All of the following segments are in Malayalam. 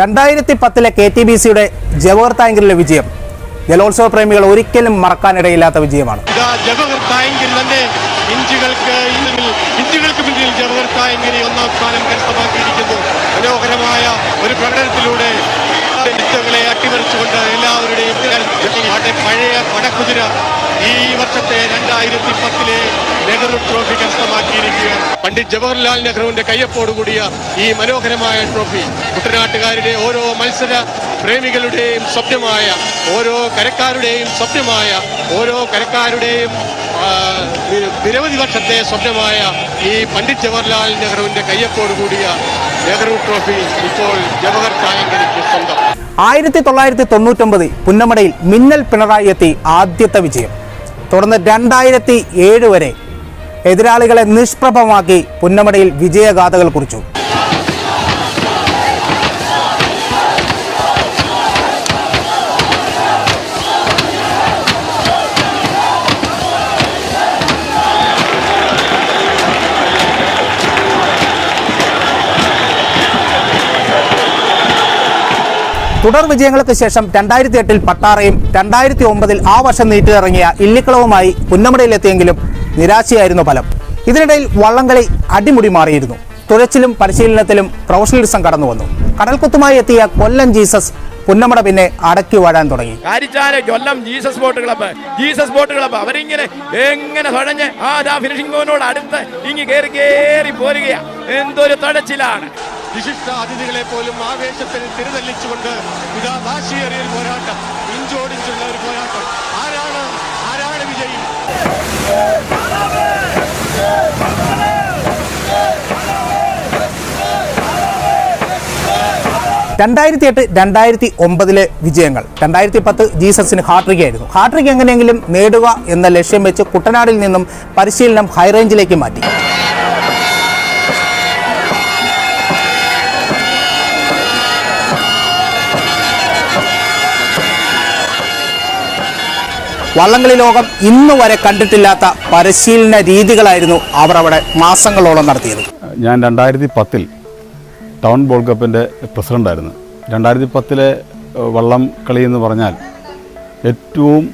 രണ്ടായിരത്തി പത്തിലെ കെ ടി ബി സിയുടെ ജവഹർ താങ്കരിലെ വിജയം ജലോത്സവ പ്രേമികൾ ഒരിക്കലും മറക്കാനിടയില്ലാത്ത വിജയമാണ്. ജവഹർ തായങ്കിൽ തന്നെ മുന്നിൽ ജവഹർ തായങ്കിരി ഒന്നാം സ്ഥാനം കരസ്ഥമാക്കിയിരിക്കുന്നു മനോഹരമായ ഒരു പ്രകടനത്തിലൂടെ ചിത്രങ്ങളെ അട്ടിമറിച്ചുകൊണ്ട് എല്ലാവരുടെയും ആട്ടെ പഴയ പടക്കുതിര ഈ വർഷത്തെ രണ്ടായിരത്തി പത്തിലെ നെഹ്റു ട്രോഫി കരസ്ഥമാക്കിയിരിക്കുകയാണ് പണ്ഡിറ്റ് ജവഹർലാൽ നെഹ്റുവിന്റെ കയ്യൊപ്പോടുകൂടിയ ഈ മനോഹരമായ ട്രോഫി കുട്ടനാട്ടുകാരുടെ ഓരോ മത്സര പ്രേമികളുടെയും സ്വപ്നമായ ഓരോ കരക്കാരുടെയും സ്വപ്നമായ ഓരോ കരക്കാരുടെയും നിരവധി വർഷത്തെ സ്വപ്നമായ ഈ പണ്ഡിറ്റ് ജവഹർലാൽ നെഹ്റുവിന്റെ കയ്യൊപ്പോട് കൂടിയ നെഹ്റു ട്രോഫി ഇപ്പോൾ ജവഹർ തായങ്കരിക്ക് സ്വന്തം. ആയിരത്തി തൊള്ളായിരത്തി തൊണ്ണൂറ്റൊമ്പത് പുന്നമടയിൽ മിന്നൽ പിണറായി എത്തി ആദ്യത്തെ വിജയം. തുടർന്ന് രണ്ടായിരത്തി ഏഴ് വരെ എതിരാളികളെ നിഷ്പ്രഭമാക്കി പുന്നമടയിൽ വിജയഗാഥകൾ കുറിച്ചു. തുടർ വിജയങ്ങൾക്ക് ശേഷം രണ്ടായിരത്തി എട്ടിൽ പട്ടാറയും രണ്ടായിരത്തി ഒമ്പതിൽ ആ വർഷം നീട്ടിയിറങ്ങിയ ഇല്ലിക്കളവുമായി പുന്നമടയിലെത്തിയെങ്കിലും നിരാശയായിരുന്നു ഫലം. ഇതിനിടയിൽ വള്ളംകളി അടിമുടി മാറിയിരുന്നു. തുഴച്ചിലും പരിശീലനത്തിലും പ്രൊഫഷണലിസം കടന്നു വന്നു. കടൽക്കുത്തുമായി എത്തിയ കൊല്ലം ജീസസ് പുന്നമട പിന്നെ അടക്കി വാഴാൻ തുടങ്ങി. Karichal Kollam Jesus boat club. Jesus boat club. അവരിങ്ങനെ എങ്ങനെ തുഴഞ്ഞ് ആ ദാ ഫിനിഷിംഗ് ബോനോട് അടുത്ത് ഇങ്ങി കയറി കയറി പോരുകയാ. എന്തൊരു തടച്ചിലാണ് വിശിഷ്ട അതിഥികളെ പോലും ആവേശത്തിൽ തിരുതല്ലിച്ചുകൊണ്ട് ഇതാ വാശിയേറിയ പോരാട്ടം. ഇഞ്ചോടിഞ്ചുള്ള ഒരു പോരാട്ടം. രണ്ടായിരത്തി എട്ട് രണ്ടായിരത്തി ഒമ്പതിലെ വിജയങ്ങൾ. രണ്ടായിരത്തി പത്ത് ജീസസിന് ഹാട്രിക് ആയിരുന്നു. ഹാട്രിക് എങ്ങനെയെങ്കിലും നേടുക എന്ന ലക്ഷ്യം വെച്ച് കുട്ടനാടിൽ നിന്നും പരിശീലനം ഹൈറേഞ്ചിലേക്ക് മാറ്റി. വള്ളംകളി ലോകം ഇന്നു വരെ കണ്ടിട്ടില്ലാത്ത പരിശീലന രീതികളായിരുന്നു അവർ അവിടെ മാസങ്ങളോളം നടത്തിയത്. ഞാൻ രണ്ടായിരത്തി പത്തിൽ ടൗൺ ബോൾ കപ്പിന്റെ പ്രസിഡന്റായിരുന്നു രണ്ടായിരത്തി പത്തിലെ വള്ളം കളി എന്ന് പറഞ്ഞാൽ ഏറ്റവും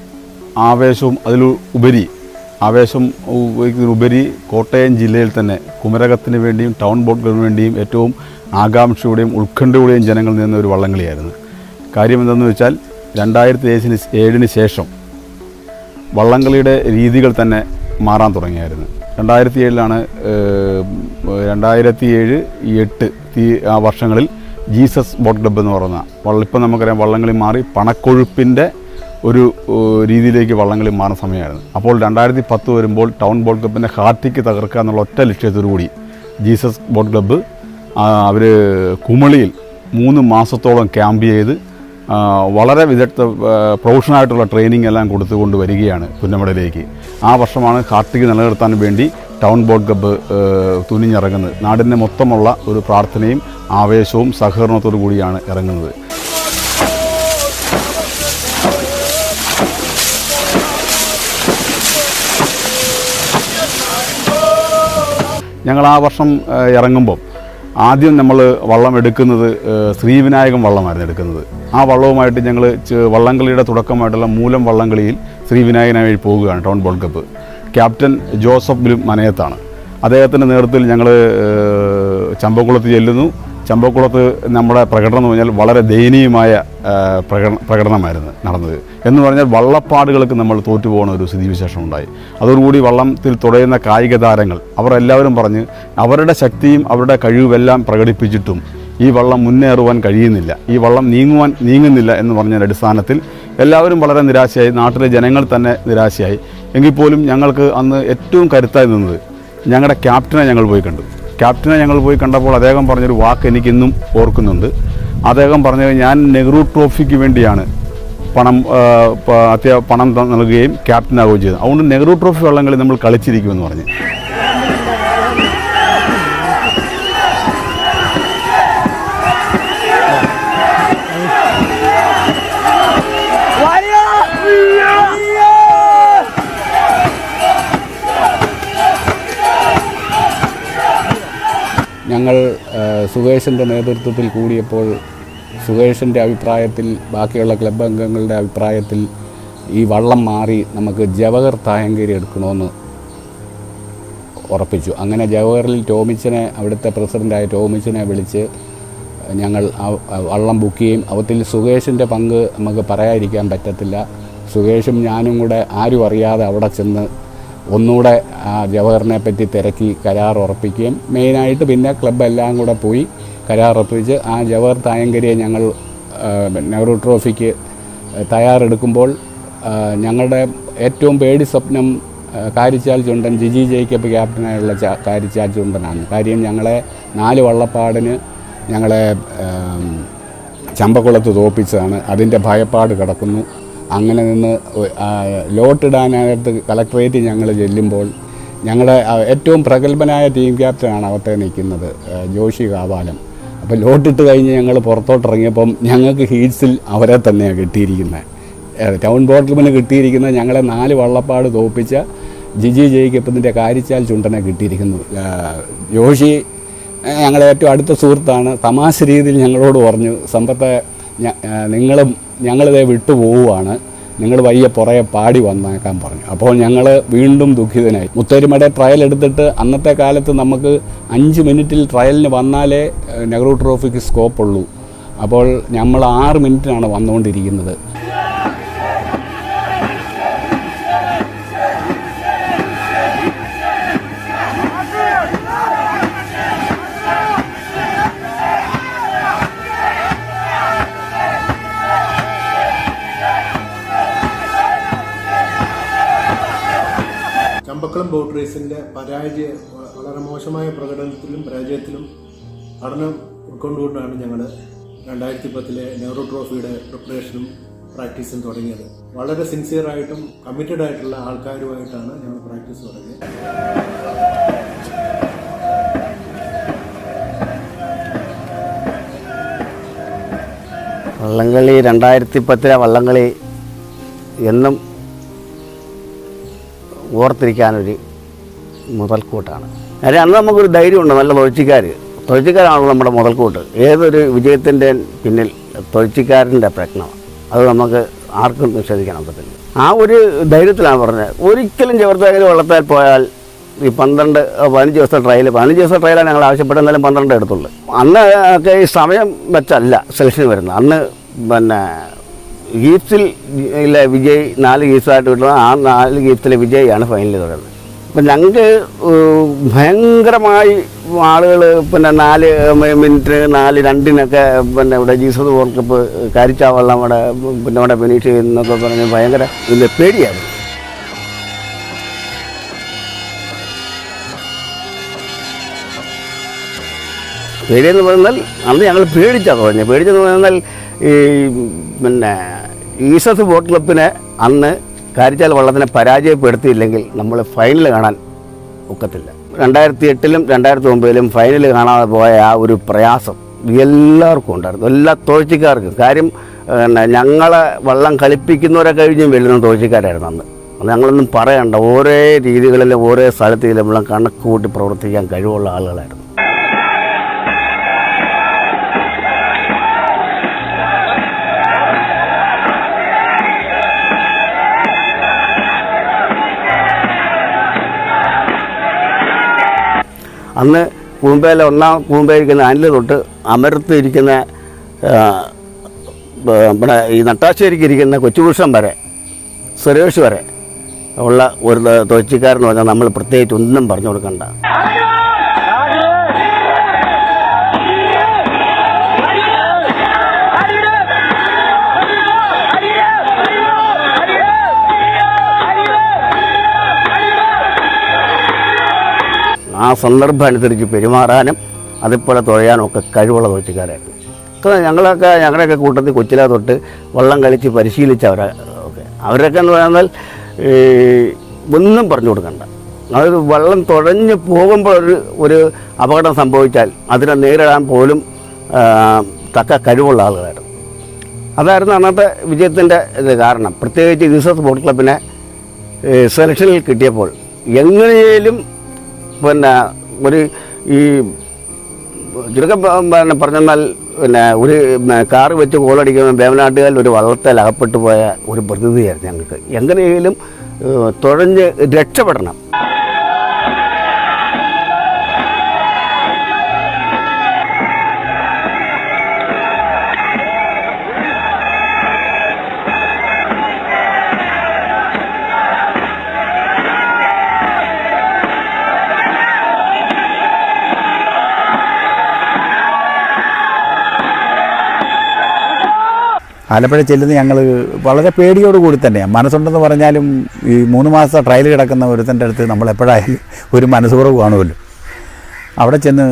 ആവേശവും അതിൽ ഉപരി ആവേശം ഉപരി കോട്ടയം ജില്ലയിൽ തന്നെ കുമരകത്തിന് വേണ്ടിയും ടൗൺ ക്ലബിന് വേണ്ടിയും ഏറ്റവും ആകാംക്ഷയോടെയും ഉത്കണ്ഠയോടെയും ജനങ്ങൾ നിന്ന ഒരു വള്ളംകളിയായിരുന്നു. കാര്യം എന്തെന്ന് വെച്ചാൽ രണ്ടായിരത്തി ഏഴിന് ഏഴിന് ശേഷം വള്ളംകളിയുടെ രീതികൾ തന്നെ മാറാൻ തുടങ്ങിയായിരുന്നു. രണ്ടായിരത്തി ഏഴിലാണ് രണ്ടായിരത്തി ഏഴ് എട്ട് ഈ ആ വർഷങ്ങളിൽ ജീസസ് ബോട്ട് ക്ലബ്ബ് എന്ന് പറയുന്ന വള്ള ഇപ്പം നമുക്കറിയാം വള്ളംകളി മാറി പണക്കൊഴുപ്പിന്റെ ഒരു രീതിയിലേക്ക് വള്ളംകളി മാറുന്ന സമയമായിരുന്നു. അപ്പോൾ രണ്ടായിരത്തി പത്ത് വരുമ്പോൾ ടൗൺ ബോട്ട് ക്ലബ്ബിന്റെ ഹാർട്ടിക്ക് തകർക്കുക എന്നുള്ള ഒറ്റ ലക്ഷ്യത്തോടു കൂടി ജീസസ് ബോട്ട് ക്ലബ്ബ് അവർ കുമളിയിൽ മൂന്ന് മാസത്തോളം ക്യാമ്പ് ചെയ്ത് വളരെ വിദഗ്ധ പ്രൊഫഷണലായിട്ടുള്ള ട്രെയിനിങ് എല്ലാം കൊടുത്തുകൊണ്ട് വരികയാണ് പുന്നമടയിലേക്ക്. ആ വർഷമാണ് കാർത്തിക് നിലനിർത്താൻ വേണ്ടി ടൗൺ ബോട്ട് ആ, തുനിഞ്ഞിറങ്ങുന്നത്. നാടിന്റെ മൊത്തമുള്ള ഒരു പ്രാർത്ഥനയും ആവേശവും സഹകരണത്തോടു കൂടിയാണ് ഇറങ്ങുന്നത്. ഞങ്ങൾ ആ വർഷം ഇറങ്ങുമ്പം ആദ്യം നമ്മൾ വള്ളം എടുക്കുന്നത് ശ്രീവിനായകം വള്ളമായിരുന്നു എടുക്കുന്നത്. ആ വള്ളവുമായിട്ട് ഞങ്ങൾ വള്ളംകളിയുടെ തുടക്കമായിട്ടുള്ള മൂലം വള്ളംകളിയിൽ ശ്രീവിനായകനായി പോവുകയാണ് town ball cup captain Joseph മനയത്താണ്. അദ്ദേഹത്തിന്റെ നേതൃത്വത്തിൽ ഞങ്ങൾ ചമ്പക്കുളത്ത് ചെല്ലുന്നു. ചമ്പക്കുളത്ത് നമ്മുടെ പ്രകടനം എന്ന് പറഞ്ഞാൽ വളരെ ദയനീയമായ പ്രകടന പ്രകടനമായിരുന്നു നടന്നത്. എന്ന് പറഞ്ഞാൽ വള്ളപ്പാടുകൾക്ക് നമ്മൾ തോറ്റുപോകുന്ന ഒരു സ്ഥിതിവിശേഷം ഉണ്ടായി അതോടുകൂടി വള്ളത്തിൽ തുടയുന്ന കായിക താരങ്ങൾ അവർ എല്ലാവരും പറഞ്ഞ് അവരുടെ ശക്തിയും അവരുടെ കഴിവുമെല്ലാം പ്രകടിപ്പിച്ചിട്ടും ഈ വള്ളം മുന്നേറുവാൻ കഴിയുന്നില്ല. ഈ വള്ളം നീങ്ങുവാൻ നീങ്ങുന്നില്ല എന്ന് പറഞ്ഞതിന്റെ അടിസ്ഥാനത്തിൽ എല്ലാവരും വളരെ നിരാശയായി നാട്ടിലെ ജനങ്ങൾ തന്നെ നിരാശയായി. എങ്കിൽ പോലും ഞങ്ങൾക്ക് അന്ന് ഏറ്റവും കരുത്തായി നിന്നത് ഞങ്ങളുടെ ക്യാപ്റ്റനെ ഞങ്ങൾ പോയി കണ്ടു. ക്യാപ്റ്റനെ ഞങ്ങൾ പോയി കണ്ടപ്പോൾ അദ്ദേഹം പറഞ്ഞൊരു വാക്ക് എനിക്കിന്നും ഓർക്കുന്നുണ്ട്. അദ്ദേഹം പറഞ്ഞത് ഞാൻ നെഹ്റു ട്രോഫിക്ക് വേണ്ടിയാണ് പണം അത്യ പണം നൽകുകയും ക്യാപ്റ്റനാവുകയും ചെയ്തത്. അതുകൊണ്ട് നെഹ്റു ട്രോഫി വള്ളംകളി നമ്മൾ കളിച്ചിരിക്കുമെന്ന് പറഞ്ഞു. ഞങ്ങൾ സുകേഷിന്റെ നേതൃത്വത്തിൽ കൂടിയപ്പോൾ സുകേഷിന്റെ അഭിപ്രായത്തിൽ ബാക്കിയുള്ള ക്ലബ് അംഗങ്ങളുടെ അഭിപ്രായത്തിൽ ഈ വള്ളം മാറി നമുക്ക് ജവഹർ തായങ്കരി എടുക്കണമെന്ന് ഉറപ്പിച്ചു. അങ്ങനെ ജവഹറിൽ ടോമിച്ചനെ അവിടുത്തെ പ്രസിഡന്റായ ടോമിച്ചനെ വിളിച്ച് ഞങ്ങൾ ആ- വള്ളം ബുക്ക് ചെയ്യും. അവത്തിൽ സുകേഷിന്റെ പങ്ക് നമുക്ക് പറയാതിരിക്കാൻ പറ്റത്തില്ല. സുകേഷും ഞാനും കൂടെ ആരും അറിയാതെ അവിടെ ചെന്ന് ഒന്നുകൂടെ ആ ജവഹറിനെ പറ്റി തിരക്കി കരാർ ഉറപ്പിക്കുകയും മെയിനായിട്ട് പിന്നെ ക്ലബ്ബ് എല്ലാം കൂടെ പോയി കരാർ ഉറപ്പിച്ച് ആ ജവഹർ തായങ്കരിയെ ഞങ്ങൾ നെഹ്റു ട്രോഫിക്ക് തയ്യാറെടുക്കുമ്പോൾ ഞങ്ങളുടെ ഏറ്റവും പേടി സ്വപ്നം കാരിച്ചാൽ ചുണ്ടൻ ജിജി ജേക്കബ് ക്യാപ്റ്റനായുള്ള കാരിച്ചാൽ ചുണ്ടനാണ്. കാര്യം ഞങ്ങളെ നാല് വള്ളപ്പാടിന് ഞങ്ങളെ ചമ്പക്കുളത്ത് തോപ്പിച്ചതാണ്. അതിന്റെ ഭയപ്പാട് കിടക്കുന്നു. അങ്ങനെ നിന്ന് ലോട്ടിടാനായിട്ട് കളക്ടറേറ്റ് ഞങ്ങൾ ചെല്ലുമ്പോൾ ഞങ്ങളുടെ ഏറ്റവും പ്രഗത്ഭനായ ടീം ക്യാപ്റ്റനാണ് അവിടെ നിൽക്കുന്നത് ജോഷി കാവാലം. അപ്പോൾ ലോട്ടിട്ട് കഴിഞ്ഞ് ഞങ്ങൾ പുറത്തോട്ടിറങ്ങിയപ്പം ഞങ്ങൾക്ക് ഹീറ്റ്സിൽ അവരെ തന്നെയാണ് കിട്ടിയിരിക്കുന്നത്. ടൗൺ ബോട്ടിൽമിന് കിട്ടിയിരിക്കുന്നത് ഞങ്ങളെ നാല് വള്ളപ്പാട് തോപ്പിച്ച ജിജി ജയിക്കപ്പത്തിന്റെ കാരിച്ചാൽ ചുണ്ടനെ കിട്ടിയിരിക്കുന്നു. ജോഷി ഞങ്ങളെ ഏറ്റവും അടുത്ത സുഹൃത്താണ്. തമാശ രീതിയിൽ ഞങ്ങളോട് പറഞ്ഞു സമ്പത്തെ നിങ്ങളും ഞങ്ങളിതേ വിട്ടു പോവുകയാണ്. നിങ്ങൾ വയ്യ പുറകെ പാടി വന്നേക്കാൻ പറഞ്ഞു. അപ്പോൾ ഞങ്ങൾ വീണ്ടും ദുഃഖിതനായി. മുത്തേരിമയുടെ ട്രയൽ എടുത്തിട്ട് അന്നത്തെ കാലത്ത് നമുക്ക് അഞ്ച് മിനിറ്റിൽ ട്രയലിന് വന്നാലേ നെഹ്റു ട്രോഫിക്ക് സ്കോപ്പുള്ളൂ അപ്പോൾ നമ്മൾ ആറ് മിനിറ്റിനാണ് വന്നുകൊണ്ടിരിക്കുന്നത്. ചമ്പക്കുളം ബോട്ട് റേസിന്റെ പരാജയ വളരെ മോശമായ പ്രകടനത്തിലും പരാജയത്തിലും പഠനം ഉൾക്കൊണ്ടുകൊണ്ടാണ് ഞങ്ങൾ രണ്ടായിരത്തി പത്തിലെ നെഹ്റു ട്രോഫിയുടെ പ്രിപ്പറേഷനും പ്രാക്ടീസും തുടങ്ങിയത്. വളരെ സിൻസിയറായിട്ടും കമ്മിറ്റഡ് ആയിട്ടുള്ള ആൾക്കാരുമായിട്ടാണ് ഞങ്ങൾ പ്രാക്ടീസ് തുടങ്ങിയത്. വള്ളംകളി രണ്ടായിരത്തി പത്തിലെ വള്ളംകളി എന്നും ഓർത്തിരിക്കാനൊരു മുതൽക്കൂട്ടാണ്. കാര്യം അന്ന് നമുക്കൊരു ധൈര്യമുണ്ട് നല്ല തൊഴിച്ചിക്കാർ തൊഴിച്ചിക്കാരാണല്ലോ നമ്മുടെ മുതൽക്കൂട്ട്. ഏതൊരു വിജയത്തിന്റെ പിന്നിൽ തൊഴിച്ചിക്കാരന്റെ പ്രശ്നം അത് നമുക്ക് ആർക്കും നിഷേധിക്കാൻ ഒക്കത്തില്ല. ആ ഒരു ധൈര്യത്തിലാണ് പറഞ്ഞത്. ഒരിക്കലും ചെറുത്തേക്കൽ വെള്ളത്താൽ പോയാൽ ഈ പന്ത്രണ്ട് പതിനഞ്ച് ദിവസത്തെ ട്രയൽ പതിനഞ്ച് ദിവസത്തെ ട്രയലാണ് ഞങ്ങൾ ആവശ്യപ്പെട്ട എന്നാലും പന്ത്രണ്ട് എടുത്തുള്ളൂ. അന്ന് ഒക്കെ ഈ സമയം വെച്ചല്ല സെലക്ഷൻ വരുന്നത്. അന്ന് പിന്നെ ഇല്ല വിജയ് നാല് ഗീപ്സായിട്ട് കിട്ടുന്നത് ആ നാല് ഗീപ്സിലെ വിജയാണ് ഫൈനലിൽ തുടരുന്നത്. അപ്പം ഞങ്ങൾക്ക് ഭയങ്കരമായി ആളുകൾ പിന്നെ നാല് മിനിറ്റ് നാല് രണ്ടിനൊക്കെ പിന്നെ ഇവിടെ ജീസസ് വേൾഡ് കപ്പ് കാരിച്ചാവെള്ളം അവിടെ പിന്നെ അവിടെ ഫിനിഷ് ചെയ്യുന്നൊക്കെ പറഞ്ഞ് ഭയങ്കര ഇതിന്റെ പേടിയായിരുന്നു പേടിയെന്ന് പറഞ്ഞാൽ അന്ന് ഞങ്ങൾ പേടിച്ചാണ് തുടങ്ങിയത്. പേടിച്ചെന്ന് പറഞ്ഞാൽ ഈ പിന്നെ ഈസസ് ബോട്ട് ക്ലബിനെ അന്ന് കാരിച്ചാൽ വള്ളത്തിനെ പരാജയപ്പെടുത്തിയില്ലെങ്കിൽ നമ്മൾ ഫൈനൽ കാണാൻ ഒക്കത്തില്ല. രണ്ടായിരത്തി എട്ടിലും രണ്ടായിരത്തി ഒമ്പതിലും ഫൈനൽ കാണാതെ പോയ ആ ഒരു പ്രയാസം എല്ലാവർക്കും ഉണ്ടായിരുന്നു. എല്ലാ തോഴ്ചക്കാർക്കും കാര്യം പിന്നെ ഞങ്ങളെ വള്ളം കളിപ്പിക്കുന്നവരെ കഴിഞ്ഞും വെല്ലുന്ന തോഴ്ചക്കാരായിരുന്നു അന്ന്. അത് ഞങ്ങളൊന്നും പറയണ്ട. ഓരോ രീതികളിലും ഓരോ സ്ഥലത്തിലും നമ്മളെ കണക്ക് കൂട്ടി പ്രവർത്തിക്കാൻ കഴിവുള്ള ആളുകളായിരുന്നു. അന്ന് കൂമ്പേല ഒന്നാം കൂമ്പേരിക്കുന്ന അനിൽ തൊട്ട് അമരത്ത് ഇരിക്കുന്ന നമ്മുടെ ഈ നട്ടാശ്ശേരിക്ക് ഇരിക്കുന്ന കൊച്ചുപുരുഷൻ വരെ സുരേഷ് വരെ ഉള്ള ഒരു തൊഴിച്ചിക്കാരെന്ന് പറഞ്ഞാൽ നമ്മൾ പ്രത്യേകിച്ച് ഒന്നും പറഞ്ഞു കൊടുക്കണ്ട. ആ സന്ദർഭം അനുസരിച്ച് പെരുമാറാനും അതുപോലെ തുഴയാനും ഒക്കെ കഴിവുള്ള തൊഴിച്ചുകാരായിരുന്നു അപ്പോൾ ഞങ്ങളൊക്കെ ഞങ്ങളുടെയൊക്കെ കൂട്ടത്തിൽ കൊച്ചിലെ തൊട്ട് വള്ളം കളിച്ച് പരിശീലിച്ചവരെ ഒക്കെ. അവരൊക്കെ എന്ന് പറഞ്ഞാൽ ഒന്നും പറഞ്ഞു കൊടുക്കണ്ട. അതായത് വള്ളം തുഴഞ്ഞ് പോകുമ്പോൾ ഒരു ഒരു അപകടം സംഭവിച്ചാൽ അതിനെ നേരിടാൻ പോലും തക്ക കഴിവുള്ള ആളുകളായിരുന്നു. അതായിരുന്നു അന്നത്തെ വിജയത്തിന്റെ ഇത് കാരണം. പ്രത്യേകിച്ച് ജീസസ് ബോട്ട് ക്ലബിനെ സെലക്ഷനിൽ കിട്ടിയപ്പോൾ എങ്ങനെയും പിന്നെ ഒരു ഈ ചുരുക്കം പിന്നെ പറഞ്ഞെന്നാൽ പിന്നെ ഒരു കാറ് വെച്ച് കോളടിക്കുന്ന വേവനാട്ടുകാരിൽ ഒരു വള്ളത്തിൽ അകപ്പെട്ടു പോയ ഒരു പ്രതിനിധിയായിരുന്നു ഞങ്ങൾക്ക്. എങ്ങനെയെങ്കിലും തുഴഞ്ഞ് രക്ഷപ്പെടണം. ആലപ്പുഴ ചെല്ലുന്നത് ഞങ്ങൾ വളരെ പേടിയോട് കൂടി തന്നെയാണ് മനസ്സുണ്ടെന്ന് പറഞ്ഞാലും ഈ മൂന്ന് മാസത്തെ ട്രയൽ കിടക്കുന്ന ഒരുത്തന്റെ അടുത്ത് നമ്മൾ എപ്പോഴായാലും ഒരു മനസ്സുറവ് കാണുമല്ലോ. അവിടെ ചെന്ന്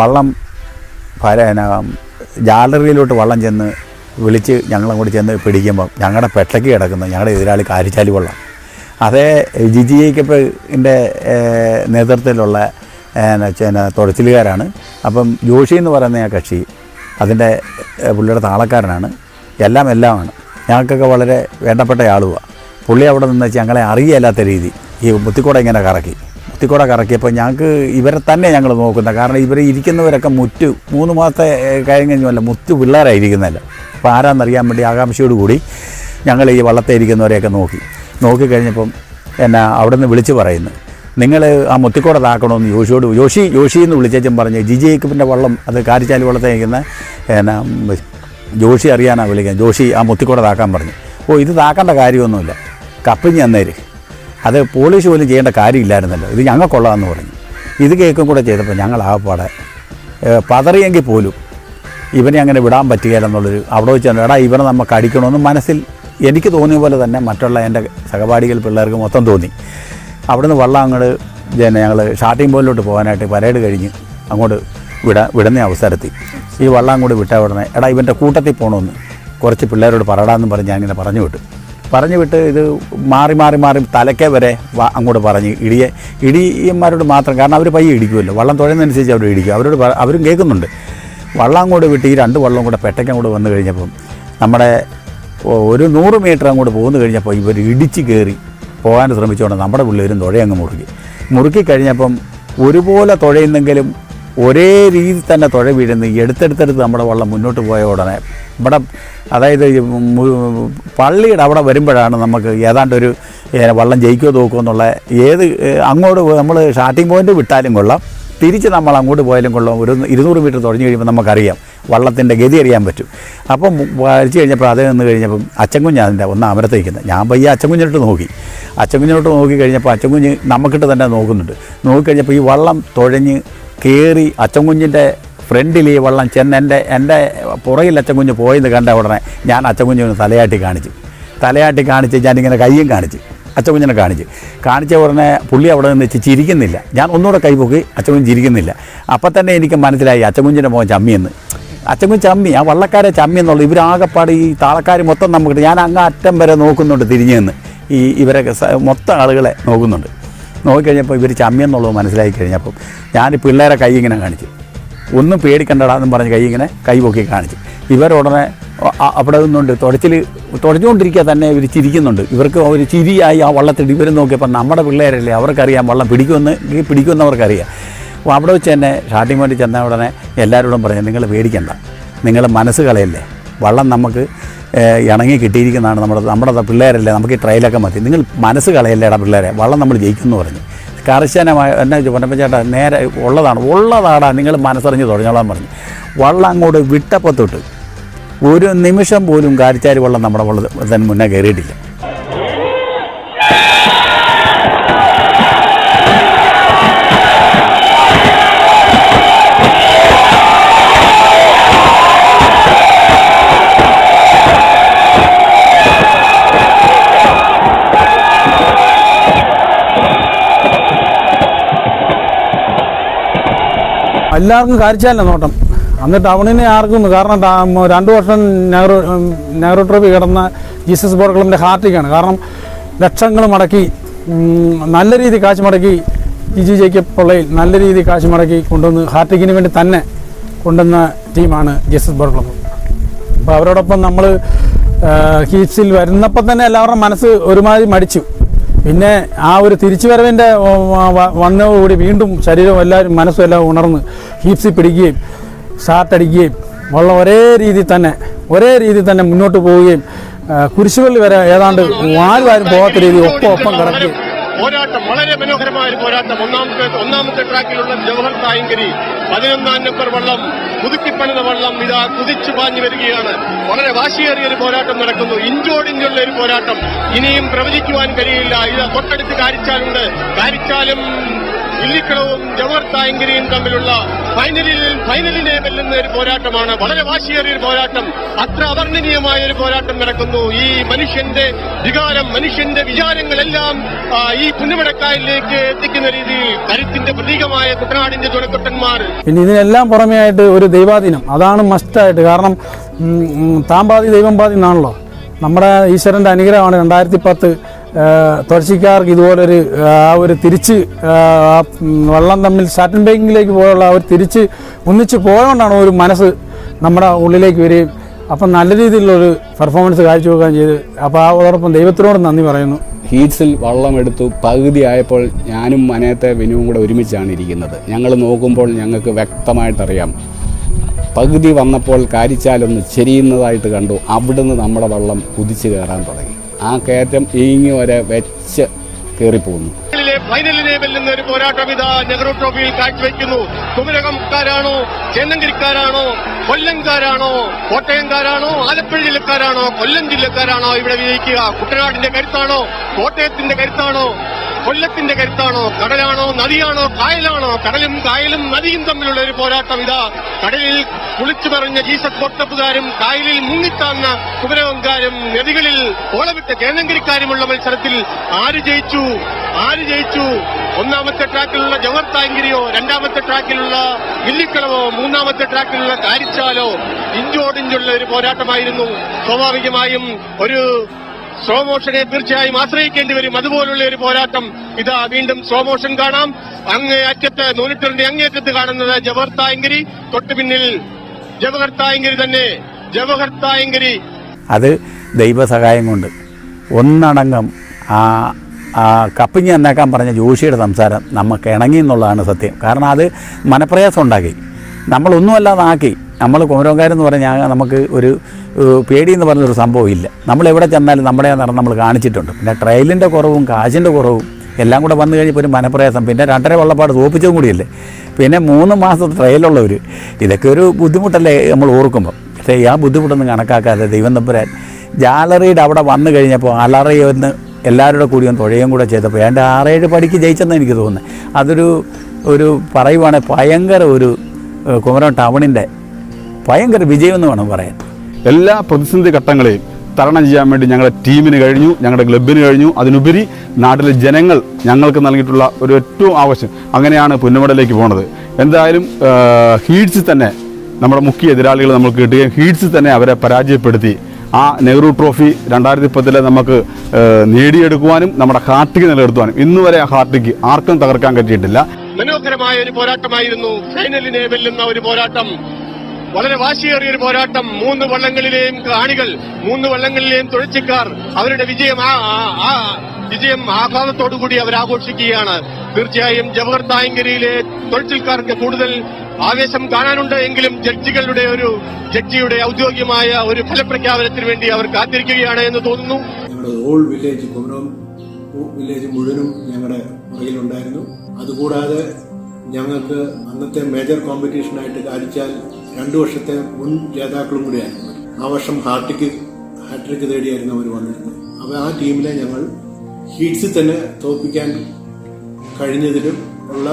വള്ളം ജാലറിയിലോട്ട് വള്ളം ചെന്ന് വിളിച്ച് ഞങ്ങളങ്ങോട്ട് ചെന്ന് പിടിക്കുമ്പോൾ ഞങ്ങളുടെ പെട്ടയ്ക്ക് കിടക്കുന്ന ഞങ്ങളുടെ എതിരാളി കാരിച്ചാലി വള്ളം. അതേ ജിജി ജേക്കബിന്റെ നേതൃത്വത്തിലുള്ള തുഴച്ചിലുകാരാണ് അപ്പം ജോഷി എന്ന് പറയുന്ന ആ കക്ഷി അതിന്റെ പുള്ളിയുടെ താളക്കാരനാണ്. എല്ലാം എല്ലാമാണ്. ഞങ്ങൾക്കൊക്കെ വളരെ വേണ്ടപ്പെട്ട ആളുമാണ് പുള്ളി അവിടെ നിന്ന് ഞങ്ങളെ അറിയില്ലാത്ത രീതി. ഈ മുത്തിക്കോട ഇങ്ങനെ കറക്കി. മുത്തിക്കോട കറക്കിയപ്പോൾ ഞങ്ങൾക്ക് ഇവരെ തന്നെ ഞങ്ങൾ നോക്കുന്നത് കാരണം ഇവർ ഇരിക്കുന്നവരൊക്കെ മുറ്റ് മൂന്ന് മാസത്തെ കഴിഞ്ഞ് കഴിഞ്ഞല്ല മുറ്റ് പിള്ളേരായിരിക്കുന്നതല്ല അപ്പോൾ ആരാന്നറിയാൻ വേണ്ടി ആകാംക്ഷയോട് കൂടി ഞങ്ങൾ ഈ വള്ളത്തെ ഇരിക്കുന്നവരെയൊക്കെ നോക്കി നോക്കിക്കഴിഞ്ഞപ്പം എന്നാ അവിടെ നിന്ന് വിളിച്ച് പറയുന്നു. നിങ്ങൾ ആ മുത്തിക്കോട താക്കണമെന്ന് യോഷിയോട് യോഷി യോഷി എന്ന് വിളിച്ചേച്ചും പറഞ്ഞ് ജിജി ജേക്കബിന്റെ വള്ളം അത് കാരിച്ചാലി വള്ളത്തെ നിൽക്കുന്ന എന്നാ ജോഷി അറിയാനാണ് വിളിക്കുന്നത് ജോഷി ആ മുത്തിക്കോട താക്കാൻ പറഞ്ഞു. ഓ ഇത് താക്കേണ്ട കാര്യമൊന്നുമില്ല. കപ്പിഞ്ഞ് അന്നേര് അത് പോലീസ് പോലും ചെയ്യേണ്ട കാര്യമില്ലായിരുന്നല്ലോ. ഇത് ഞങ്ങൾക്കുള്ളതെന്ന് പറഞ്ഞു. ഇത് കേൾക്കും കൂടെ ചെയ്തപ്പോൾ ഞങ്ങൾ ആ പാടെ പതറിയെങ്കിൽ പോലും ഇവനെ അങ്ങനെ വിടാൻ പറ്റുകയില്ലെന്നുള്ളൊരു അവിടെ വെച്ച് എടാ ഇവനെ നമുക്ക് അടിക്കണമെന്ന് മനസ്സിൽ എനിക്ക് തോന്നിയ പോലെ തന്നെ മറ്റുള്ള എന്റെ സഹപാഠികൾ പിള്ളേർക്ക് മൊത്തം തോന്നി. അവിടുന്ന് വള്ളം അങ്ങോട്ട് പിന്നെ ഞങ്ങൾ ഷാട്ടിംഗ് പോയിലോട്ട് പോകാനായിട്ട് പരേഡ് കഴിഞ്ഞ് അങ്ങോട്ട് വിട വിടുന്ന അവസരത്തിൽ. ഈ വള്ളം അങ്ങോട്ട് വിട്ട ഉടനെ എടാ ഇവന്റെ കൂട്ടത്തിൽ പോകണമെന്ന് കുറച്ച് പിള്ളേരോട് പറടാന്ന് പറഞ്ഞ് ഞാൻ ഇങ്ങനെ പറഞ്ഞു വിട്ടു. പറഞ്ഞു വിട്ട് ഇത് മാറി മാറി മാറി തലക്കെ വരെ അങ്ങോട്ട് പറഞ്ഞ് ഇടിയെ ഇടിയന്മാരോട് മാത്രം കാരണം അവർ പയ്യെ ഇടിക്കുമല്ലോ വള്ളം തുഴയുന്നതനുസരിച്ച് അവർ ഇടിക്കും. അവരോട് അവരും കേൾക്കുന്നുണ്ട്. വള്ളം അങ്ങോട്ട് വിട്ട് ഈ രണ്ട് വള്ളം കൂടെ പെട്ടയ്ക്ക് അങ്ങോട്ട് വന്നു കഴിഞ്ഞപ്പം നമ്മുടെ ഒരു നൂറ് മീറ്റർ അങ്ങോട്ട് പോകുന്നു കഴിഞ്ഞപ്പോൾ ഇവർ ഇടിച്ച് കയറി പോകാൻ ശ്രമിച്ചുകൊണ്ട് നമ്മുടെ പിള്ളേരും തുഴയങ്ങ് മുറുക്കി മുറുക്കി കഴിഞ്ഞപ്പം ഒരുപോലെ തുഴയുന്നെങ്കിലും ഒരേ രീതിയിൽ തന്നെ തുഴ വീഴുന്നു എടുത്തെടുത്തെടുത്ത് നമ്മുടെ വള്ളം മുന്നോട്ട് പോയ ഉടനെ ഇവിടെ അതായത് പള്ളിയുടെ അവിടെ വരുമ്പോഴാണ് നമുക്ക് ഏതാണ്ട് ഒരു വള്ളം ജയിക്കുമോ തോക്കുമോ എന്നുള്ള ഏത് അങ്ങോട്ട് നമ്മൾ സ്റ്റാർട്ടിംഗ് പോയിന്റ് വിട്ടാലും കൊള്ളാം. തിരിച്ച് നമ്മൾ അങ്ങോട്ട് പോയാലും കൊള്ളാം. ഒരു ഇരുന്നൂറ് മീറ്റർ തുടങ്ങി കഴിയുമ്പോൾ നമുക്കറിയാം. വള്ളത്തിന്റെ ഗതി അറിയാൻ പറ്റും. അപ്പം വലിച്ചു കഴിഞ്ഞപ്പോൾ അത് നിന്ന് കഴിഞ്ഞപ്പം അച്ചൻകുഞ്ഞാതിന്റെ ഒന്ന് അമരത്തേക്കുന്നത് ഞാൻ പയ്യെ അച്ചൻകുഞ്ഞിനോട്ട് നോക്കി. അച്ചൻകുഞ്ഞിനോട്ട് നോക്കി കഴിഞ്ഞപ്പോൾ അച്ചൻകുഞ്ഞ് നമുക്കിട്ട് തന്നെ നോക്കുന്നുണ്ട്. നോക്കിക്കഴിഞ്ഞപ്പോൾ ഈ വള്ളം തുഴഞ്ഞ് കയറി അച്ചൻകുഞ്ഞിന്റെ ഫ്രണ്ടിൽ ഈ വള്ളം ചെന്ന് എന്റെ എന്റെ പുറകിൽ അച്ചൻകുഞ്ഞ് പോയെന്ന് കണ്ട ഉടനെ ഞാൻ അച്ചൻകുഞ്ഞിന് തലയാട്ടി കാണിച്ചു. തലയാട്ടി കാണിച്ച് ഞാനിങ്ങനെ കയ്യും കാണിച്ച്. അച്ചക്കുഞ്ഞിനെ കാണിച്ച്. കാണിച്ച ഉടനെ പുള്ളി അവിടെ നിന്ന് വെച്ച് ചിരിക്കുന്നില്ല. ഞാൻ ഒന്നുകൂടെ കൈപൊക്കി അച്ചക്കുഞ്ഞ് ചിരിക്കുന്നില്ല. അപ്പം തന്നെ എനിക്ക് മനസ്സിലായി അച്ചക്കുഞ്ഞിന്റെ മോൻ ചമ്മിയെന്ന്. അച്ചക്കുഞ്ഞ് ചമ്മി ആ വള്ളക്കാരെ ചമ്മി എന്നുള്ളത് ഇവരാകെപ്പാട് ഈ താളക്കാർ മൊത്തം നമുക്ക് ഞാൻ അങ്ങ് അറ്റം വരെ നോക്കുന്നുണ്ട് തിരിഞ്ഞു ഈ ഇവരൊക്കെ മൊത്തം ആളുകളെ നോക്കുന്നുണ്ട്. നോക്കിക്കഴിഞ്ഞപ്പോൾ ഇവർ ചമ്മി എന്നുള്ളത് മനസ്സിലാക്കി കഴിഞ്ഞപ്പം ഞാൻ പിള്ളേരെ കൈ ഇങ്ങനെ കാണിച്ചു. ഒന്നും പേടിക്കണ്ടടാ എന്നും പറഞ്ഞ് കൈ ഇങ്ങനെ കൈ പൊക്കി കാണിച്ചു. ഇവരുടനെ അവിടെ നിന്നുണ്ട്. തുടച്ചിൽ തുടച്ചുകൊണ്ടിരിക്കുക തന്നെ ഇവർ ചിരിക്കുന്നുണ്ട്. ഇവർക്ക് ഒരു ചിരിയായി ആ വള്ളത്തിൽ ഇവർ നോക്കിയപ്പോൾ നമ്മുടെ പിള്ളേരല്ലേ അവർക്കറിയാം വള്ളം പിടിക്കുമെന്ന് പിടിക്കുമെന്നവർക്കറിയാം. അപ്പോൾ അവിടെ വെച്ച് തന്നെ ഷാട്ടിംഗ് വേണ്ടി ചെന്ന ഉടനെ എല്ലാവരോടും പറഞ്ഞു നിങ്ങൾ പേടിക്കണ്ട. നിങ്ങൾ മനസ്സ് കളയല്ലേ. വള്ളം നമുക്ക് ഇണങ്ങി കിട്ടിയിരിക്കുന്നതാണ് നമ്മുടെ നമ്മുടെ പിള്ളേരല്ലേ. നമുക്ക് ഈ ട്രയലൊക്കെ മതി. നിങ്ങൾ മനസ്സ് കളയല്ലേടാ പിള്ളേരെ. വള്ളം നമ്മൾ ജയിക്കുമെന്ന് പറഞ്ഞു. കർശനമായ എന്നെ പൊന്നപ്പച്ചേട്ടാ നേരെ ഉള്ളതാണ്. ഉള്ളതാടാ നിങ്ങൾ മനസ്സറിഞ്ഞ് തുടങ്ങോളാൻ പറഞ്ഞു. വള്ളം അങ്ങോട്ട് വിട്ടപ്പോൾ തൊട്ട് ഒരു നിമിഷം പോലും കാരിച്ചാരി വെള്ളം നമ്മുടെ വള്ളത്തിന് മുന്നേ കയറിയിട്ടില്ല. എല്ലാവർക്കും കാരിച്ചാലേ നോട്ടം. അന്ന് ടൗണിനെ ആർക്കും കാരണം രണ്ട് വർഷം നെഹ്റു നെഹ്റു ട്രോഫി കിടന്ന ജീസസ് ബോർഡ് ക്ലബിന്റെ ഹാർട്ടിക്കാണ് കാരണം ലക്ഷങ്ങൾ മടക്കി നല്ല രീതിയിൽ കാശ് മടക്കി ജി ജി ജേക്കബ് പൊള്ളയിൽ നല്ല രീതിയിൽ കാശ് മടക്കി കൊണ്ടുവന്ന് ഹാർട്ടിക്കിന് വേണ്ടി തന്നെ കൊണ്ടുവന്ന ടീമാണ് ജീസസ് ബോർഡ് ക്ലബ് അപ്പോൾ അവരോടൊപ്പം നമ്മൾ ഹീറ്റ്സിൽ വരുന്നപ്പോൾ തന്നെ എല്ലാവരുടെയും മനസ്സ് ഒരുമാതിരി മടിച്ചു. പിന്നെ ആ ഒരു തിരിച്ചുവരവിന്റെ വന്നതോടുകൂടി വീണ്ടും ശരീരവും എല്ലാവരും മനസ്സും എല്ലാം ഉണർന്ന് ഹീപ്സിൽ പിടിക്കുകയും ഷാർട്ടടിക്കുകയും ഉള്ള ഒരേ രീതിയിൽ തന്നെ ഒരേ രീതിയിൽ തന്നെ മുന്നോട്ട് പോവുകയും കുരിശുകളിൽ വരെ ഏതാണ്ട് ആരും ആരും പോകാത്ത രീതി ഒപ്പം ഒപ്പം കിടക്കുകയും. പോരാട്ടം വളരെ മനോഹരമായ ഒരു പോരാട്ടം. ഒന്നാമത്തെ ഒന്നാമത്തെ ട്രാക്കിലുള്ള ജവഹർ തായങ്കരി പതിനൊന്നാം നമ്പർ വള്ളം പുതുക്കിപ്പണിത വള്ളം ഇതാ കുതിച്ചു പാഞ്ഞു വരികയാണ്. വളരെ വാശിയേറിയ ഒരു പോരാട്ടം നടക്കുന്നു. ഇഞ്ചോടിഞ്ചുള്ള ഒരു പോരാട്ടം. ഇനിയും പ്രവചിക്കുവാൻ കഴിയില്ല. ഇത് തൊട്ടടുത്ത് കാരിച്ചാലുണ്ട്. കാരിച്ചാലും ഇല്ലിക്കളവും ജവഹർ തായങ്കരിയും തമ്മിലുള്ള ഫൈനലിൽ ഫൈനലിനെ വെല്ലുന്ന ഒരു പോരാട്ടമാണ്. വളരെ വാശിയേറിയ ഒരു പോരാട്ടം. അത്ര അവർണനീയമായ ഒരു പോരാട്ടം നടക്കുന്നു. ഈ മനുഷ്യന്റെ വികാരം മനുഷ്യന്റെ വിചാരങ്ങളെല്ലാം ഈ പുന്നമടക്കായലിലേക്ക് എത്തിക്കുന്ന രീതിയിൽ കരുത്തിന്റെ പ്രതീകമായ കുട്ടനാടിന്റെ ചുണക്കുട്ടന്മാർ പിന്നെ ഇതിനെല്ലാം പുറമെയായിട്ട് ഒരു ദൈവാധീനം. അതാണ് മസ്റ്റായിട്ട് കാരണം താമ്പാതി ദൈവം പാതി എന്നാണല്ലോ. നമ്മുടെ ഈശ്വരന്റെ അനുഗ്രഹമാണ് രണ്ടായിരത്തി പത്ത്. തുഴച്ചിക്കാർക്ക് ഇതുപോലൊരു ആ ഒരു തിരിച്ച് ആ, ആ, വെള്ളം തമ്മിൽ സാറ്റൻ ബാങ്കിലേക്ക് പോയുള്ള ആ ഒരു തിരിച്ച് ഒന്നിച്ച് പോയതുകൊണ്ടാണ് ഒരു മനസ്സ് നമ്മുടെ ഉള്ളിലേക്ക് വരികയും അപ്പം നല്ല രീതിയിലുള്ളൊരു പെർഫോമൻസ് കാഴ്ചവെക്കുകയും ചെയ്ത്. അപ്പോൾ അതോടൊപ്പം ദൈവത്തിനോട് നന്ദി പറയുന്നു. ഹീറ്റ്സിൽ വള്ളം എടുത്തു പകുതി ആയപ്പോൾ ഞാനും മനയത്തെ വിനുവും കൂടെ ഒരുമിച്ചാണ് ഇരിക്കുന്നത്. ഞങ്ങൾ നോക്കുമ്പോൾ ഞങ്ങൾക്ക് വ്യക്തമായിട്ടറിയാം. പകുതി വന്നപ്പോൾ കാരിച്ചാലൊന്ന് ചെരിയുന്നതായിട്ട് കണ്ടു. അവിടുന്ന് നമ്മുടെ വള്ളം കുതിച്ചു കയറാൻ തുടങ്ങി. ആ കയറ്റം ഇങ്ങി വരെ വെച്ച് കയറിപ്പോകുന്നു. ഫൈനലിനെ വെല്ലുന്ന ഒരു പോരാട്ടം ഇതാ നെഹ്റു ട്രോഫിയിൽ കാഴ്ചവെക്കുന്നു. കുമരകംകാരാണോ ചേന്നങ്കരിക്കാരാണോ കൊല്ലംകാരാണോ കോട്ടയംകാരാണോ ആലപ്പുഴ ജില്ലക്കാരാണോ കൊല്ലം ജില്ലക്കാരാണോ ഇവിടെ വിജയിക്കുക? കുട്ടനാടിന്റെ കരുത്താണോ കോട്ടയത്തിന്റെ കരുത്താണോ? കൊല്ലത്തിന്റെ കരുത്താണോ കടലാണോ നദിയാണോ കായലാണോ? കടലും കായലും നദിയും തമ്മിലുള്ള ഒരു പോരാട്ടം ഇതാ. കടലിൽ കുളിച്ചു പറഞ്ഞ ജീസസ് പൊട്ടപ്പുകാരും കായലിൽ മുങ്ങിത്താന്ന കുമരവങ്കാരും നദികളിൽ ഓളവിട്ട കേന്ദ്രങ്കരിക്കാരുമുള്ള മത്സരത്തിൽ ആര് ജയിച്ചു? ആര് ജയിച്ചു? ഒന്നാമത്തെ ട്രാക്കിലുള്ള ജവഹർ താങ്കിരിയോ രണ്ടാമത്തെ ട്രാക്കിലുള്ള വില്ലിക്കളവോ മൂന്നാമത്തെ ട്രാക്കിലുള്ള കാരിച്ചാലോ? ഇഞ്ചോടിഞ്ചുള്ള ഒരു പോരാട്ടമായിരുന്നു. സ്വാഭാവികമായും ഒരു സ്ലോ മോഷനെ തീർച്ചയായും ആശ്രയിക്കേണ്ടി വരും. അതുപോലുള്ള ഒരു പോരാട്ടം ഇതാ വീണ്ടും സ്ലോ മോഷൻ കാണാം. അങ്ങേ അറ്റത്ത് നൂലിട്ടറിന്റെ അങ്ങേറ്റത്ത് കാണുന്നത് ജവഹർ തൊട്ടു പിന്നിൽ ജവഹർ തന്നെ. ജവഹർ അത് ദൈവസഹായം കൊണ്ട് ഒന്നടങ്കം ആ ആ കപ്പിഞ്ഞ് എന്നാക്കാൻ പറഞ്ഞ ജോഷിയുടെ സംസാരം നമുക്ക് ഇണങ്ങി എന്നുള്ളതാണ് സത്യം. കാരണം അത് മനപ്രയാസം ഉണ്ടാക്കി. നമ്മളൊന്നുമല്ലാതാക്കി. നമ്മൾ കുമരകാരെന്ന് പറഞ്ഞാൽ നമുക്ക് ഒരു പേടി എന്ന് പറഞ്ഞൊരു സംഭവം ഇല്ല നമ്മൾ എവിടെ ചെന്നാലും നമ്മുടെ നിറം നമ്മൾ കാണിച്ചിട്ടുണ്ട്. പിന്നെ ട്രയലിന്റെ കുറവും കാശിന്റെ കുറവും എല്ലാം കൂടെ വന്നു കഴിഞ്ഞപ്പോൾ ഒരു മനപ്രയാസം. പിന്നെ രണ്ടര വെള്ളപ്പാട് തോപ്പിച്ചതും കൂടിയല്ലേ. പിന്നെ മൂന്ന് മാസം ട്രയലുള്ളവർ ഇതൊക്കെ ഒരു ബുദ്ധിമുട്ടല്ലേ നമ്മൾ ഓർക്കുമ്പോൾ പക്ഷേ ആ ബുദ്ധിമുട്ടൊന്നും കണക്കാക്കാതെ ദൈവം തമ്പുരാൻ ജാലറിയുടെ അവിടെ വന്നു കഴിഞ്ഞപ്പോൾ അലറി ഒന്ന് എല്ലാവരുടെ കൂടി ഒന്ന് തുഴയും കൂടെ ചെയ്തപ്പോൾ എന്റെ ആറേഴ് പടിക്ക് ജയിച്ചെന്ന് എനിക്ക് തോന്നുന്നത്. അതൊരു ഒരു പറയുവാണെങ്കിൽ ഭയങ്കര ഒരു കുമരം ടൗണിന്റെ ഭയങ്കര വിജയം എന്ന് വേണം പറയാൻ. എല്ലാ പ്രതിസന്ധി ഘട്ടങ്ങളെയും തരണം ചെയ്യാൻ വേണ്ടി ഞങ്ങളുടെ ടീമിന് കഴിഞ്ഞു ഞങ്ങളുടെ ക്ലബിന് കഴിഞ്ഞു. അതിനുപരി നാട്ടിലെ ജനങ്ങൾ ഞങ്ങൾക്ക് നൽകിയിട്ടുള്ള ഒരു ഏറ്റവും ആവശ്യം. അങ്ങനെയാണ് പുന്നമടയിലേക്ക് പോണത്. എന്തായാലും ഹീഡ്സിൽ തന്നെ നമ്മുടെ മുഖ്യ എതിരാളികൾ നമുക്ക് കിട്ടുകയും ഹീഡ്സിൽ തന്നെ അവരെ പരാജയപ്പെടുത്തി. ആ നെഹ്റു ട്രോഫി രണ്ടായിരത്തി പത്തിലെ നമുക്ക് നേടിയെടുക്കുവാനും നമ്മുടെ ഹാർട്ടിക്ക് നിലനിർത്തുവാനും. ഇന്നുവരെ ആ ഹാർട്ടിക്ക് ആർക്കും തകർക്കാൻ പറ്റിയിട്ടില്ല. മനോഹരമായ ഒരു പോരാട്ടമായിരുന്നു ഫൈനലിനെ വെല്ലുന്ന ഒരു പോരാട്ടം. വളരെ വാശിയേറിയ ഒരു പോരാട്ടം. മൂന്ന് വള്ളങ്ങളിലെയും കാണികൾ മൂന്ന് വള്ളങ്ങളിലെയും തുഴച്ചിക്കാർ അവരുടെ വിജയം ആ വിജയം ആഘാതത്തോടുകൂടി അവർ ആഘോഷിക്കുകയാണ്. തീർച്ചയായും ജവഹർ തായങ്കരിയിലെ തുഴച്ചിൽക്കാർക്ക് കൂടുതൽ ആവേശം കാണാനുണ്ട് എങ്കിലും ജഡ്ജികളുടെ ഒരു ജഡ്ജിയുടെ ഔദ്യോഗികമായ ഒരു ഫലപ്രഖ്യാപനത്തിന് വേണ്ടി അവർ കാത്തിരിക്കുകയാണ് എന്ന് തോന്നുന്നു. ഓൾ വില്ലേജ് വില്ലേജ് മുഴുവനും ഞങ്ങളുടെ പുറകിലുണ്ടായിരുന്നു അതുകൂടാതെ ഞങ്ങൾക്ക് അന്നത്തെ മേജർ കോമ്പറ്റീഷനായിട്ട് കാരിച്ചാൽ രണ്ടു വർഷത്തെ മുൻ ജേതാക്കളും കൂടിയായിരുന്നു ആ വർഷം ഹാർട്ടിക്ക് ഹാട്രിക്ക് തേടിയായിരുന്നു അവർ വന്നിരുന്നത്. അപ്പോൾ ആ ടീമിനെ ഞങ്ങൾ ഹീറ്റ്സിൽ തന്നെ തോൽപ്പിക്കാൻ കഴിഞ്ഞതിലും ഉള്ള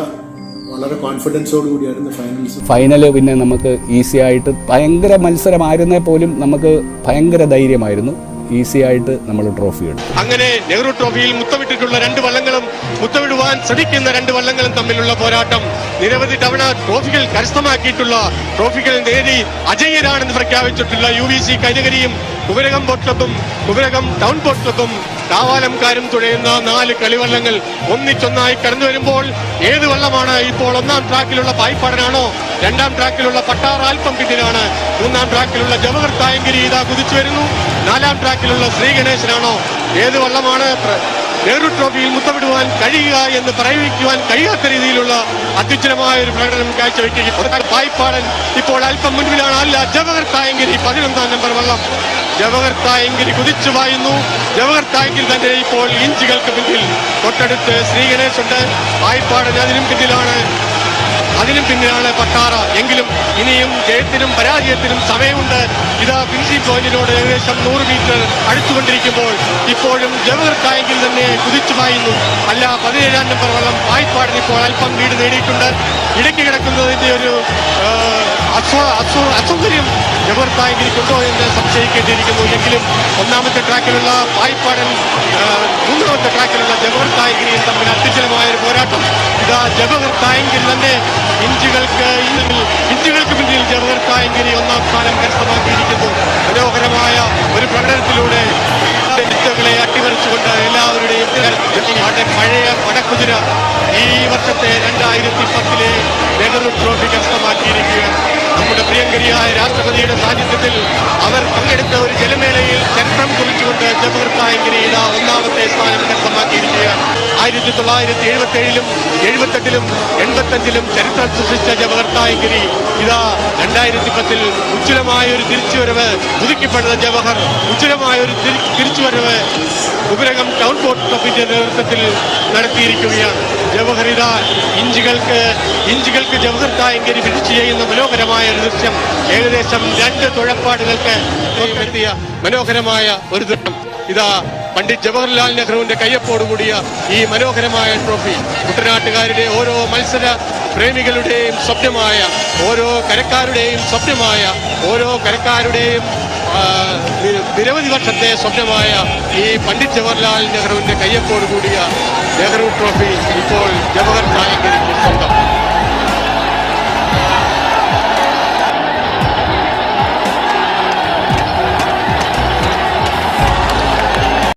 വളരെ കോൺഫിഡൻസോട് കൂടിയായിരുന്നു ഫൈനൽസ്. ഫൈനൽ പിന്നെ നമുക്ക് ഈസി ആയിട്ട് ഭയങ്കര മത്സരമായിരുന്നേ പോലും നമുക്ക് ഭയങ്കര ധൈര്യമായിരുന്നു. ഈസി ആയിട്ട് നമ്മൾ ട്രോഫി എടുത്തു. അങ്ങനെ നെഹ്റു ട്രോഫിയിൽ മുത്തമിട്ടിട്ടുള്ള രണ്ട് വള്ളങ്ങളും മുത്തമിടുവാൻ ശ്രമിക്കുന്ന രണ്ട് വള്ളങ്ങളും തമ്മിലുള്ള പോരാട്ടം നിരവധി തവണ ട്രോഫികൾ കരസ്ഥമാക്കിയിട്ടുള്ള ട്രോഫികൾ നേടി അജയ്യരാണെന്ന് പ്രഖ്യാപിച്ചിട്ടുള്ള യു വി സി കൈനകരിയും കുമരകം ബോട്ട് ക്ലബും കുമരകം ടൗൺ ബോട്ട് ക്ലബും കാവാലംകാരും തുഴയുന്ന നാല് കളിവള്ളങ്ങൾ ഒന്നിച്ചൊന്നായി കടന്നു വരുമ്പോൾ ഏത് വള്ളമാണ് ഇപ്പോൾ ഒന്നാം ട്രാക്കിലുള്ള പായ്പാടനാണോ രണ്ടാം ട്രാക്കിലുള്ള പട്ടാർ ആൽപ്പം പിന്നിലാണ് മൂന്നാം ട്രാക്കിലുള്ള ജവഹർ തായങ്കരി ഇതാ കുതിച്ചു വരുന്നു നാലാം ട്രാക്കിലുള്ള ശ്രീഗണേശനാണോ ഏത് വള്ളമാണ് നെഹ്റു ട്രോഫിയിൽ മുത്തമിടുവാൻ കഴിയുക എന്ന് പറയിക്കുവാൻ കഴിയാത്ത രീതിയിലുള്ള അത്യുജ്ജനമായ ഒരു പ്രകടനം കാഴ്ചവെക്കുകയും പായ്പാടൻ ഇപ്പോൾ അല്പം മുൻപിലാണ്. അല്ല ജവഹർ തായങ്കരി പതിനൊന്നാം നമ്പർ വള്ളം. ജവഹർ കുതിച്ചു വായുന്നു. ജവഹർ തന്നെ ഇപ്പോൾ ഇഞ്ചുകൾക്ക് പിന്നിൽ. തൊട്ടടുത്ത് ശ്രീഗണേശ് ഉണ്ട് പായ്പാടൻ അതിനും പിന്നിലാണ്. അതിനും പിന്നിലാണ് പട്ടാറ എങ്കിലും ഇനിയും ജയത്തിനും പരാജയത്തിനും സമയമുണ്ട്. ഇതാ ഫിനിഷിംഗ് പോയിന്റിനോട് ഏകദേശം നൂറ് മീറ്റർ അടുത്തുകൊണ്ടിരിക്കുമ്പോൾ ഇപ്പോഴും ജവഹർ ടാങ്കിൽ തന്നെ കുതിച്ചു പായുന്നു. അല്ല പതിനേഴാം നമ്പർ വള്ളം പായ്പാടിന് ഇപ്പോൾ അല്പം ലീഡ് നേടിയിട്ടുണ്ട്. ഇടയ്ക്ക് കിടക്കുന്നതിന്റെ ഒരു അസൗകര്യം ടാങ്കിരിക്കുണ്ടോ എന്ന് സംശയിക്കേണ്ടിയിരിക്കുന്നു. എങ്കിലും ഒന്നാമത്തെ ട്രാക്കിലുള്ള പായ്പാടൻ മൂന്നാമത്തെ ട്രാക്കിലുള്ള തായങ്കിരിയും തമ്മിൽ അത്യുജ്വലമായ ഒരു പോരാട്ടം. ഇതാ തായങ്കിൽ തന്നെ ഇഞ്ചുകൾക്ക് ഇഞ്ചുകൾക്ക് പിന്നിൽ തായങ്കിരി ഒന്നാം സ്ഥാനം കരസ്ഥമാക്കിയിരിക്കുന്നു. മനോഹരമായ ഒരു പ്രകടനത്തിലൂടെ അട്ടിമറിച്ചുകൊണ്ട് വളരെ പഴയ പടക്കുതിര ഈ വർഷത്തെ രണ്ടായിരത്തി പത്തിലെ നെഹ്റു ട്രോഫി കരസ്ഥമാക്കിയിരിക്കുകയാണ്. നമ്മുടെ പ്രിയങ്കരിയായ രാഷ്ട്രപതിയുടെ സാന്നിധ്യത്തിൽ അവർ പങ്കെടുത്ത ഒരു ജലമേളയിൽ ചരിത്രം കുറിച്ചുകൊണ്ട് ജവഹർ തായങ്കിരി ഒന്നാമത്തെ സ്ഥാനം കരസ്ഥമാക്കിയിരിക്കുകയാണ്. ആയിരത്തി തൊള്ളായിരത്തി എഴുപത്തി ഏഴിലും എഴുപത്തെട്ടിലും എൺപത്തഞ്ചിലും ചരിത്രം സൃഷ്ടിച്ച ജവഹർ തായങ്കിരി ഇതാ രണ്ടായിരത്തി പത്തിൽ ഉജ്ജ്വലമായ ഒരു തിരിച്ചുവരവ് പുതുക്കിപ്പെടുന്ന ജവഹർ ഉജ്ജ്വലമായ ഒരു തിരി- തിരിച്ചുവരവ് ഉപരകം ടൗൺ ബോർഡ് ക്ലബിന്റെ നേതൃത്വത്തിൽ നടത്തിയിരിക്കുകയാണ്. ജവഹരിത ഇഞ്ചികൾക്ക് ഇഞ്ചുകൾക്ക് ജവഹർ തായങ്കരി ഫിനിഷ് ചെയ്യുന്ന മനോഹരമായ ഒരു ദൃശ്യം ഏകദേശം രണ്ട് തുഴപ്പാടുകൾക്ക് എത്തിയ മനോഹരമായ ഒരു ദൃശ്യം ഇതാ പണ്ഡിറ്റ് ജവഹർലാൽ നെഹ്റുവിന്റെ കയ്യപ്പോടുകൂടിയ ഈ മനോഹരമായ ട്രോഫി. കുട്ടനാട്ടുകാരുടെ ഓരോ മത്സര പ്രേമികളുടെയും സ്വപ്നമായ ഓരോ കരക്കാരുടെയും സ്വപ്നമായ ഓരോ കരക്കാരുടെയും നിരവധി വർഷത്തെ സ്വപ്നമായ ഈ പണ്ഡിറ്റ് ജവഹർലാൽ നെഹ്റുവിന്റെ കയ്യൊപ്പോടുകൂടിയ നെഹ്റു ട്രോഫി ഇപ്പോൾ ജവഹർ നായകരിക്ക് സ്വന്തം.